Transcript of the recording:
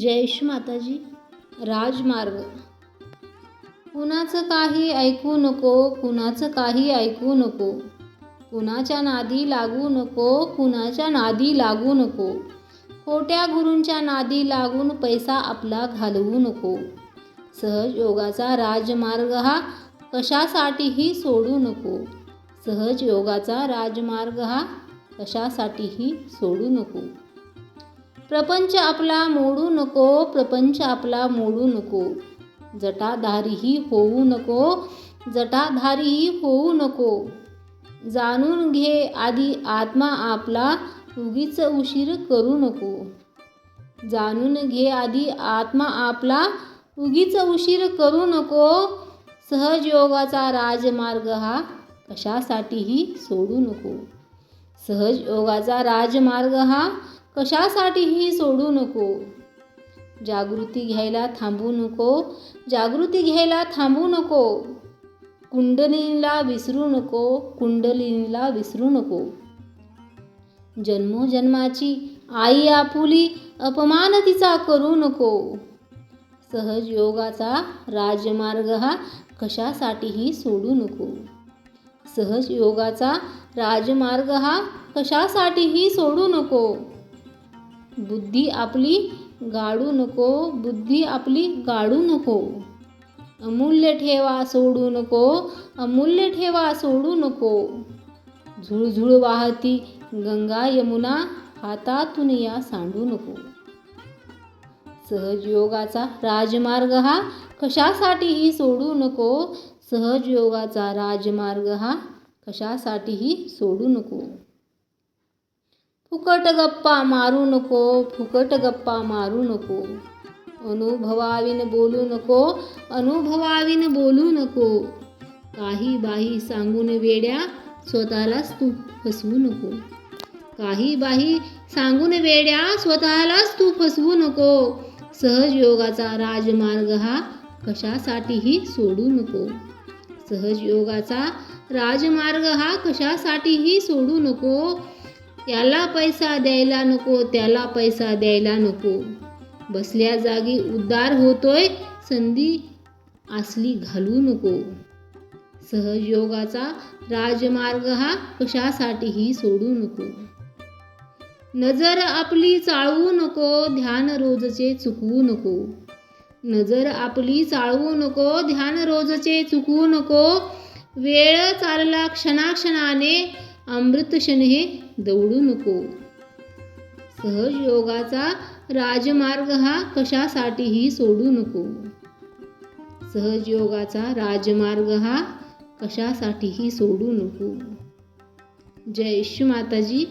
जयेश माताजी राजमार्ग. कुणाचं काही ऐकू नको कुणाचं काही ऐकू नको. कुणाच्या नादी लागू नको कुणाच्या नादी लागू नको. खोट्या गुरूंच्या नादी लागून पैसा आपला घालवू नको. सहज योगाचा राजमार्ग हा कशासाठीही सोडू नको. सहज योगाचा राजमार्ग हा कशासाठीही सोडू नको. प्रपंच आपला मोडू नको प्रपंच आपला मोडू नको. जटाधारीही होऊ नको जटाधारीही होऊ नको. जाणून घे आधी आत्मा आपला उगीच उशीर करू नको. जाणून घे आधी आत्मा आपला उगीच उशीर करू नको. सहज योगाचा राजमार्ग हा कशासाठीही सोडू नको. सहज योगाचा राजमार्ग हा कशासाठीही सोडू नको. जागृती घ्यायला थांबू नको. जागृती घ्यायला थांबू नको. कुंडलिनीला विसरू नको. कुंडलिनीला विसरू नको. जन्मोजन्माची आई आपुली अपमान तिचा करू नको. सहज योगाचा राजमार्ग हा कशासाठीही सोडू नको. सहज योगाचा राजमार्ग हा कशासाठीही सोडू नको. बुद्धी आपली गाडू नको बुद्धी आपली गाडू नको. अमूल्य ठेवा सोडू नको अमूल्य ठेवा सोडू नको. झुळझुळ वाहती गंगा यमुना हातातून या सांडू नको. सहज योगाचा राजमार्ग हा कशासाठीही सोडू नको. सहज योगाचा राजमार्ग हा कशासाठीही सोडू नको. फुकट गप्पा मारू नको फुकट गप्पा मारू नको. अनुभवाविन बोलू नको अनुभवाविन बोलू नको. काही बाही सांगून वेड्या स्वतःलाच तू फसवू नको. काही बाही सांगून वेड्या स्वतःलाच तू फसवू नको. सहज योगाचा राजमार्ग हा कशासाठीही सोडू नको. सहज योगाचा राजमार्ग हा कशासाठीही सोडू नको. याला पैसा द्यायला नको त्याला पैसा द्यायला नको. बसल्या जागी उद्धार होतोय संधी असली घालू नको. सहयोगाचा राजमार्ग हा कशासाठीही सोडू नको. नजर आपली चाळवू नको ध्यान रोजचे चुकवू नको. नजर आपली चाळवू नको ध्यान रोजचे चुकवू नको. वेळ चालला क्षणाक्षणाने अमृतशन हे दौडू नको. सहज योगाचा राजमार्ग हा कशासाठीही सोडू नको. सहज योगाचा राजमार्ग हा कशासाठीही सोडू नको. जय श्री माताजी.